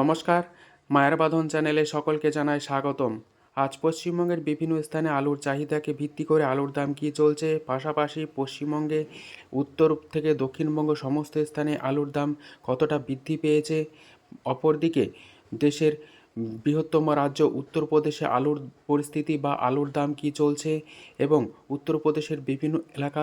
নমস্কার, মায়ের বাঁধন চ্যানেলে সকলকে জানাই স্বাগতম। আজ পশ্চিমবঙ্গের বিভিন্ন স্থানে আলুর চাহিদাকে ভিত্তি করে আলুর দাম কী চলছে? পাশাপাশি পশ্চিমবঙ্গে উত্তর থেকে দক্ষিণবঙ্গ সমস্ত স্থানে আলুর দাম কতটা বৃদ্ধি পেয়েছে? অপরদিকে দেশের বৃহত্তম রাজ্য উত্তরপ্রদেশে আলুর পরিস্থিতি বা আলুর দাম কী চলছে? এবং উত্তরপ্রদেশের বিভিন্ন এলাকা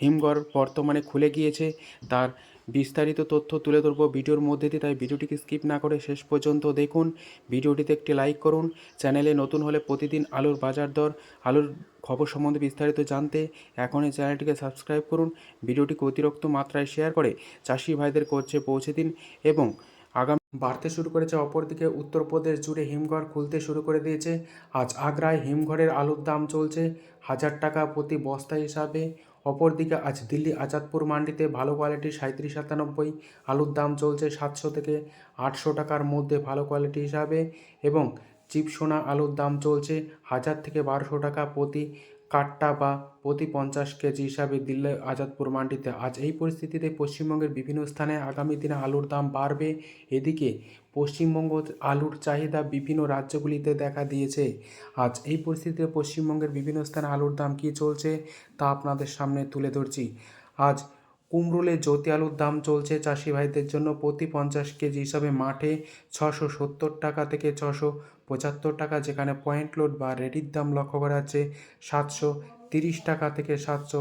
হিমঘর বর্তমানে খুলে গিয়েছে, তার বিস্তারিত তথ্য তুলে ধরবো ভিডিওর মধ্যে দিয়ে, তাই ভিডিওটিকে স্কিপ না করে শেষ পর্যন্ত দেখুন। ভিডিওটিতে একটি লাইক করুন। চ্যানেলে নতুন হলে প্রতিদিন আলুর বাজার দর, আলুর খবর সম্বন্ধে বিস্তারিত জানতে এখন এই চ্যানেলটিকে সাবস্ক্রাইব করুন। ভিডিওটিকে অতিরিক্ত মাত্রায় শেয়ার করে চাষি ভাইদের করছে পৌঁছে দিন এবং আগামী বাড়তে শুরু করেছে, অপরদিকে উত্তরপ্রদেশ জুড়ে হিমঘর খুলতে শুরু করে দিয়েছে। আজ আগ্রায় হিমঘরের আলুর দাম চলছে হাজার টাকা প্রতি বস্তা হিসাবে। অপরদিকে আজ দিল্লি আজাদপুর মান্ডিতে ভালো কোয়ালিটির সাঁত্রিশ সাতানব্বই, আলুর দাম চলছে সাতশো থেকে আটশো টাকার মধ্যে ভালো কোয়ালিটি হিসাবে এবং চিপসোনা আলুর দাম চলছে হাজার থেকে বারোশো টাকা প্রতি কাঠটা বা প্রতি পঞ্চাশ কেজি হিসাবে দিল্লি আজাদপুর মান্ডিতে। আজ এই পরিস্থিতিতে পশ্চিমবঙ্গের বিভিন্ন স্থানে আগামী দিনে আলুর দাম বাড়বে। এদিকে পশ্চিমবঙ্গ আলুর চাহিদা বিভিন্ন রাজ্যগুলিতে দেখা দিয়েছে। আজ এই পরিস্থিতিতে পশ্চিমবঙ্গের বিভিন্ন স্থানে আলুর দাম কী চলছে তা আপনাদের সামনে তুলে ধরছি। আজ কুমরুলে জ্যোতি আলুর দাম চলছে চাষি ভাইদের জন্য প্রতি পঞ্চাশ কেজি হিসাবে মাঠে ছশো সত্তর টাকা থেকে ছশো পঁচাত্তর টাকা, যেখানে পয়েন্ট লোড বা রেডির দাম লক্ষ্য করা যাচ্ছে সাতশো তিরিশ টাকা থেকে সাতশো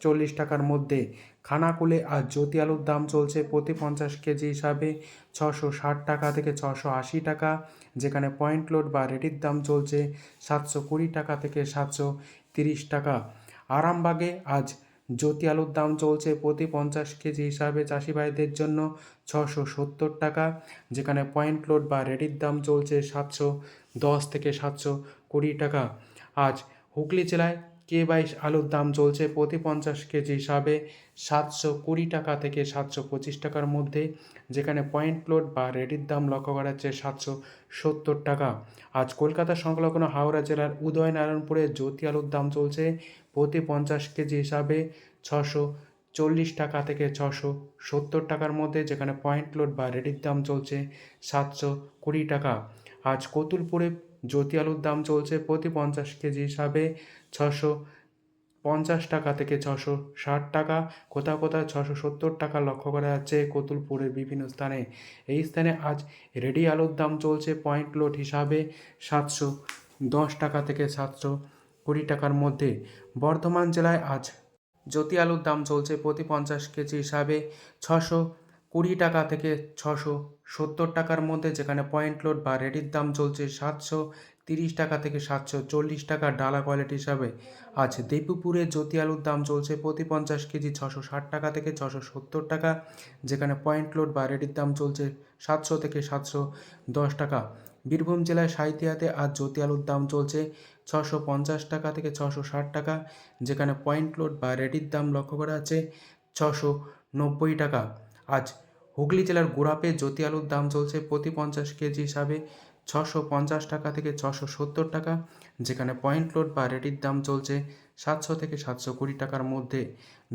চল্লিশ টাকার মধ্যে। খানাকুলে আর জ্যোতি আলুর দাম চলছে প্রতি পঞ্চাশ কেজি হিসাবে ছশো ষাট টাকা থেকে ছশো আশি টাকা, যেখানে পয়েন্ট লোড বা রেডির দাম চলছে সাতশো কুড়ি টাকা থেকে সাতশো তিরিশ টাকা। আরামবাগে আজ জ্যোতি আলুর দাম চলছে প্রতি পঞ্চাশ কেজি হিসাবে চাষি ভাইদের জন্য ছশো সত্তর টাকা, যেখানে পয়েন্ট লোড বা রেডির দাম চলছে সাতশো দশ থেকে সাতশো কুড়ি টাকা। আজ হুগলি জেলায় কে বাইশ আলুর দাম চলছে প্রতি পঞ্চাশ কেজি হিসাবে সাতশো কুড়ি টাকা থেকে সাতশো পঁচিশ টাকার মধ্যে, যেখানে পয়েন্ট লোড বা রেডির দাম লক্ষ্য করা যাচ্ছে সাতশো সত্তর টাকা। আজ কলকাতা সংলগ্ন হাওড়া জেলার উদয়নারায়ণপুরে জ্যোতি আলুর দাম চলছে প্রতি পঞ্চাশ কেজি হিসাবে ছশো চল্লিশ টাকা থেকে ছশো সত্তর টাকার মধ্যে, যেখানে পয়েন্ট লোড বা রেডির দাম চলছে সাতশো কুড়ি টাকা। আজ কতুলপুরে জ্যোতি আলুর দাম চলছে প্রতি পঞ্চাশ কেজি হিসাবে ছশো পঞ্চাশ টাকা থেকে ছশো ষাট টাকা। কোথাও কোথাও ছশো সত্তর টাকা লক্ষ্য করা যাচ্ছে? কতুলপুরের বিভিন্ন স্থানে। এই স্থানে আজ রেডি আলুর দাম চলছে পয়েন্ট লোড হিসাবে সাতশো দশ টাকা থেকে সাতশো কুড়ি টাকার মধ্যে। বর্ধমান জেলায় আজ জ্যোতি আলুর দাম চলছে প্রতি পঞ্চাশ কেজি হিসাবে ছশো কুড়ি টাকা থেকে ছশো সত্তর টাকার মধ্যে যেখানে পয়েন্ট লোড বা রেডির দাম চলছে সাতশো তিরিশ টাকা থেকে সাতশো চল্লিশ টাকা ডালা কোয়ালিটি হিসাবে। আজ দেবপুরে জ্যোতি আলুর দাম চলছে প্রতি পঞ্চাশ কেজি ছশো ষাট টাকা থেকে ছশো সত্তর টাকা, যেখানে পয়েন্ট লোড বা রেডির দাম চলছে সাতশো থেকে সাতশো দশ টাকা। বীরভূম জেলায় সাহিতিয়াতে আজ জ্যোতি আলুর দাম চলছে ছশো পঞ্চাশ টাকা থেকে ছশো ষাট টাকা, যেখানে পয়েন্ট লোড বা রেডির দাম লক্ষ্য করা আছে ছশো নব্বই টাকা। আজ হুগলি জেলার গোড়াপে জ্যোতি আলুর দাম চলছে প্রতি পঞ্চাশ কেজি হিসাবে ছশো পঞ্চাশ টাকা থেকে ছশো সত্তর টাকা, যেখানে পয়েন্ট লোড বা রেডির দাম চলছে সাতশো থেকে সাতশো কুড়ি টাকার মধ্যে।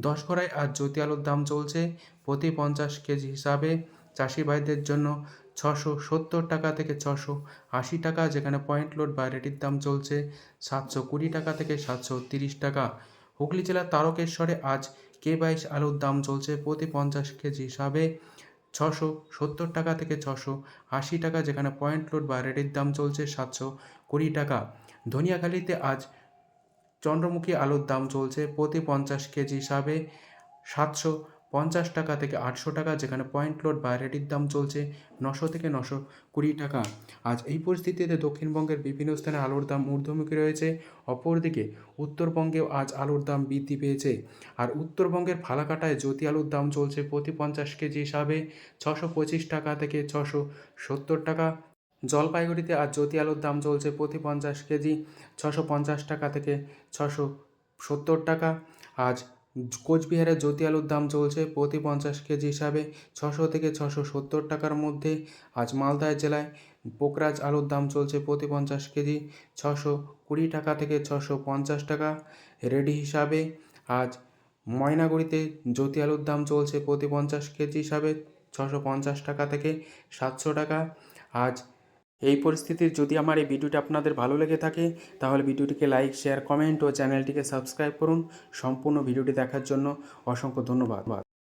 দশগড়ায় আজ জ্যোতি আলুর দাম চলছে প্রতি পঞ্চাশ কেজি হিসাবে চাষি ভাইদের জন্য ছশো সত্তর টাকা থেকে ছশো আশি টাকা, যেখানে পয়েন্ট লোড বা রেডির দাম চলছে সাতশো কুড়ি টাকা থেকে সাতশো তিরিশ টাকা। হুগলি জেলার তারকেশ্বরে আজ কে বাইশ আলুর দাম চলছে প্রতি পঞ্চাশ কেজি হিসাবে ছশো সত্তর টাকা থেকে ছশো আশি টাকা, যেখানে পয়েন্ট লোড বা রেটের দাম চলছে সাতশো কুড়ি টাকা। ধনিয়াখালিতে আজ চন্দ্রমুখী আলুর দাম চলছে প্রতি পঞ্চাশ কেজি হিসাবে সাতশো পঞ্চাশ টাকা থেকে আটশো টাকা, যেখানে পয়েন্ট লোড বা দাম চলছে নশো থেকে নশো কুড়ি টাকা। আজ এই পরিস্থিতিতে দক্ষিণবঙ্গের বিভিন্ন স্থানে আলুর দাম ঊর্ধ্বমুখী রয়েছে। অপরদিকে, উত্তরবঙ্গেও আজ আলুর দাম বৃদ্ধি পেয়েছে। আর উত্তরবঙ্গের ফালাকাটায় জ্যোতি আলুর দাম চলছে প্রতি পঞ্চাশ কেজি হিসাবে ছশো পঁচিশ টাকা থেকে ছশো সত্তর টাকা। জলপাইগুড়িতে আজ জ্যোতি আলুর দাম চলছে প্রতি পঞ্চাশ কেজি, ছশো পঞ্চাশ টাকা থেকে ছশো সত্তর টাকা। আজ কোচবিহারে জ্যোতি আলুর দাম চলছে প্রতি পঞ্চাশ কেজি হিসাবে ছশো থেকে ছশো সত্তর টাকার মধ্যে। আজ মালদায় জেলায় পোকরাজ আলুর দাম চলছে প্রতি পঞ্চাশ কেজি ছশো কুড়ি টাকা থেকে ছশো পঞ্চাশ টাকা। রেডি হিসাবে আজ ময়নাগুড়িতে জ্যোতি আলুর দাম চলছে প্রতি পঞ্চাশ কেজি হিসাবে ছশো পঞ্চাশ টাকা থেকে সাতশো টাকা। আজ এই পরিস্থিতির যদি আমার এই ভিডিওটি আপনাদের ভালো লেগে থাকে, তাহলে ভিডিওটিকে লাইক, শেয়ার, কমেন্ট ও চ্যানেলটিকে সাবস্ক্রাইব করুন। সম্পূর্ণ ভিডিওটি দেখার জন্য অসংখ্য ধন্যবাদ।